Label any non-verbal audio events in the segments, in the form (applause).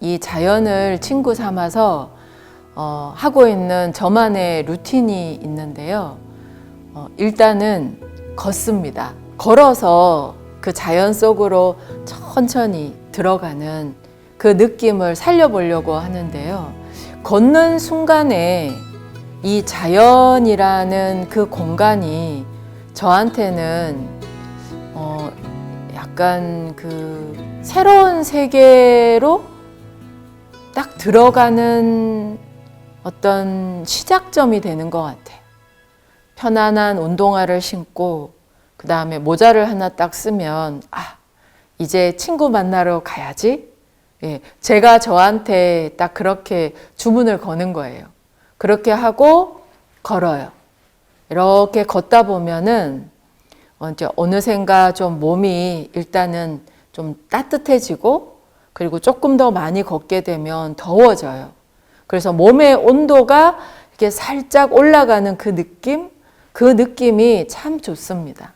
이 자연을 친구 삼아서 어, 하고 있는 저만의 루틴이 있는데요. 어, 일단은 걷습니다. 걸어서 그 자연 속으로 천천히 들어가는 그 느낌을 살려보려고 하는데요. 걷는 순간에 이 자연이라는 그 공간이 저한테는 어, 약간 그 새로운 세계로 딱 들어가는 어떤 시작점이 되는 것 같아. 편안한 운동화를 신고 그 다음에 모자를 하나 딱 쓰면 아 이제 친구 만나러 가야지. 예, 제가 저한테 딱 그렇게 주문을 거는 거예요. 그렇게 하고 걸어요. 이렇게 걷다 보면은 어, 어느샌가 좀 몸이 일단은 좀 따뜻해지고 그리고 조금 더 많이 걷게 되면 더워져요. 그래서 몸의 온도가 이렇게 살짝 올라가는 그 느낌, 그 느낌이 참 좋습니다.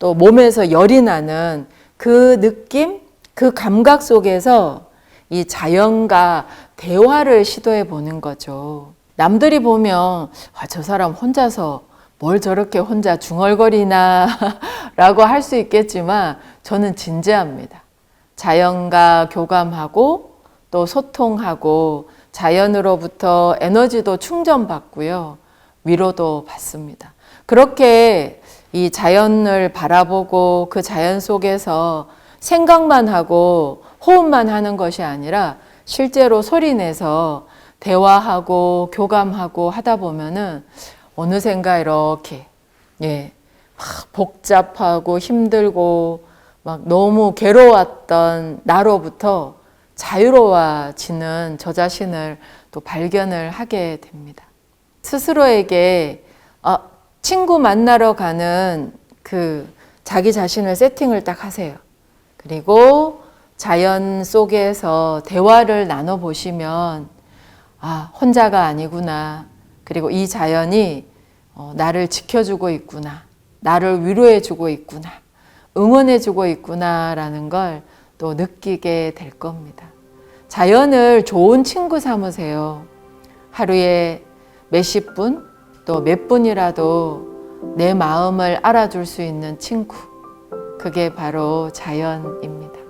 또 몸에서 열이 나는 그 느낌, 그 감각 속에서 이 자연과 대화를 시도해 보는 거죠. 남들이 보면 아, 저 사람 혼자서 뭘 저렇게 혼자 중얼거리나 (laughs) 라고 할 수 있겠지만 저는 진지합니다. 자연과 교감하고 또 소통하고 자연으로부터 에너지도 충전받고요. 위로도 받습니다. 그렇게 이 자연을 바라보고 그 자연 속에서 생각만 하고 호흡만 하는 것이 아니라 실제로 소리 내서 대화하고 교감하고 하다 보면은 어느샌가 이렇게 예, 막 복잡하고 힘들고 막 너무 괴로웠던 나로부터 자유로워지는 저 자신을 또 발견을 하게 됩니다. 스스로에게 어, 친구 만나러 가는 그 자기 자신을 세팅을 딱 하세요. 그리고 자연 속에서 대화를 나눠 보시면 아, 혼자가 아니구나. 그리고 이 자연이 어, 나를 지켜주고 있구나. 나를 위로해주고 있구나. 응원해주고 있구나라는 걸 또 느끼게 될 겁니다. 자연을 좋은 친구 삼으세요. 하루에 몇십 분, 또 몇 분이라도 내 마음을 알아줄 수 있는 친구. 그게 바로 자연입니다.